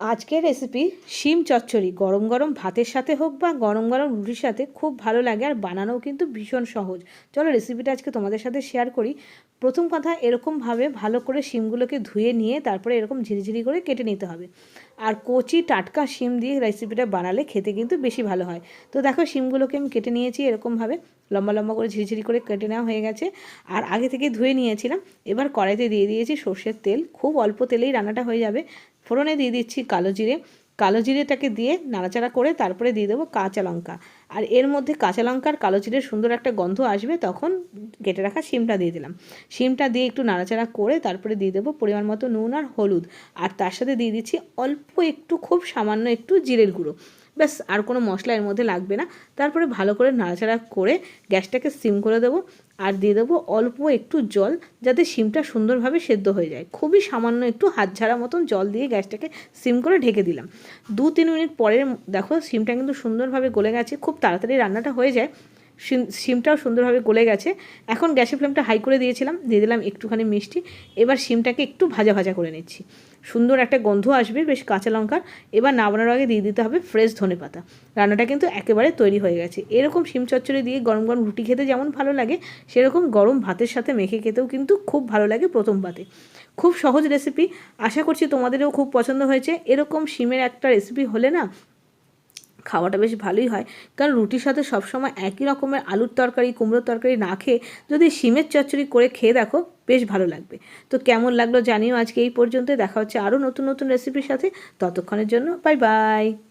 আজকের রেসিপি শিম চচ্চড়ি। গরম গরম ভাতের সাথে হোক বা গরম গরম রুটির সাথে খুব ভালো লাগে আর বানানোও কিন্তু ভীষণ সহজ। চলো রেসিপিটা আজকে তোমাদের সাথে শেয়ার করি। প্রথম কথা, এরকমভাবে ভালো করে শিমগুলোকে ধুয়ে নিয়ে তারপরে এরকম ঝিরিঝিরি করে কেটে নিতে হবে। আর কচি টাটকা শিম দিয়ে রেসিপিটা বানালে খেতে কিন্তু বেশি ভালো হয়। তো দেখো শিমগুলোকে আমি কেটে নিয়েছি এরকমভাবে। লম্বা লম্বা করে ঝিরিঝিরি করে কেটে নেওয়া হয়ে গেছে। আর আগে থেকে ধুয়ে নিয়েছিলাম। এবার কড়াইতে দিয়ে দিয়েছি সর্ষের তেল। খুব অল্প তেলেই রান্নাটা হয়ে যাবে। ফোড়নে দিয়ে দিচ্ছি কালো জিরে। কালো জিরেটাকে দিয়ে নাড়াচাড়া করে তারপরে দিয়ে দেবো কাঁচা লঙ্কা। আর এর মধ্যে কাঁচা লঙ্কার কালো জিরের সুন্দর একটা গন্ধ আসবে তখন কেটে রাখা শিমটা দিয়ে দিলাম। শিমটা দিয়ে একটু নাড়াচাড়া করে তারপরে দিয়ে দেবো পরিমাণ মতো নুন আর হলুদ। আর তার সাথে দিয়ে দিচ্ছি অল্প একটু, খুব সামান্য একটু জিরের গুঁড়ো। ব্যাস, আর কোনো মশলা এর মধ্যে লাগবে না। তারপরে ভালো করে নাড়াচাড়া করে গ্যাসটাকে সিম করে দেবো আর দিয়ে দেবো অল্প একটু জল যাতে সিমটা সুন্দরভাবে সেদ্ধ হয়ে যায়। খুবই সামান্য একটু হাত ঝাড়া মতন জল দিয়ে গ্যাসটাকে সিম করে ঢেকে দিলাম। দু তিন মিনিট পরে দেখো সিমটা কিন্তু সুন্দরভাবে গলে গেছে, খুব তাড়াতাড়ি রান্নাটা হয়ে যায়। শিমটাও সুন্দরভাবে গলে গেছে। এখন গ্যাসের ফ্লেমটা হাই করে দিয়েছিলাম, দিয়ে দিলাম একটুখানি মিষ্টি। এবার শিমটাকে একটু ভাজা ভাজা করে নিচ্ছি। সুন্দর একটা গন্ধ আসবে, বেশ কাঁচা লঙ্কার। এবার নামানোর আগে দিয়ে দিতে হবে ফ্রেশ ধনে পাতা। রান্নাটা কিন্তু একেবারে তৈরি হয়ে গেছে। এরকম শিম চচ্চড়ি দিয়ে গরম গরম রুটি খেতে যেমন ভালো লাগে, সেরকম গরম ভাতের সাথে মেখে খেতেও কিন্তু খুব ভালো লাগে প্রথম পাতে। খুব সহজ রেসিপি আশা করছি তোমাদেরও খুব পছন্দ হয়েছে। এরকম শিমের একটা রেসিপি হলে না খাওয়াটা বেশ ভালোই হয়। কারণ রুটির সাথে সবসময় একই রকমের আলুর তরকারি, কুমড়োর তরকারি না খেয়ে যদি সিমের চচ্চড়ি করে খেয়ে দেখো, বেশ ভালো লাগবে। তো কেমন লাগল জানিও আজকে এই পর্যন্ত দেখা হচ্ছে আরও নতুন নতুন রেসিপির সাথে। ততক্ষণের জন্য বাই বাই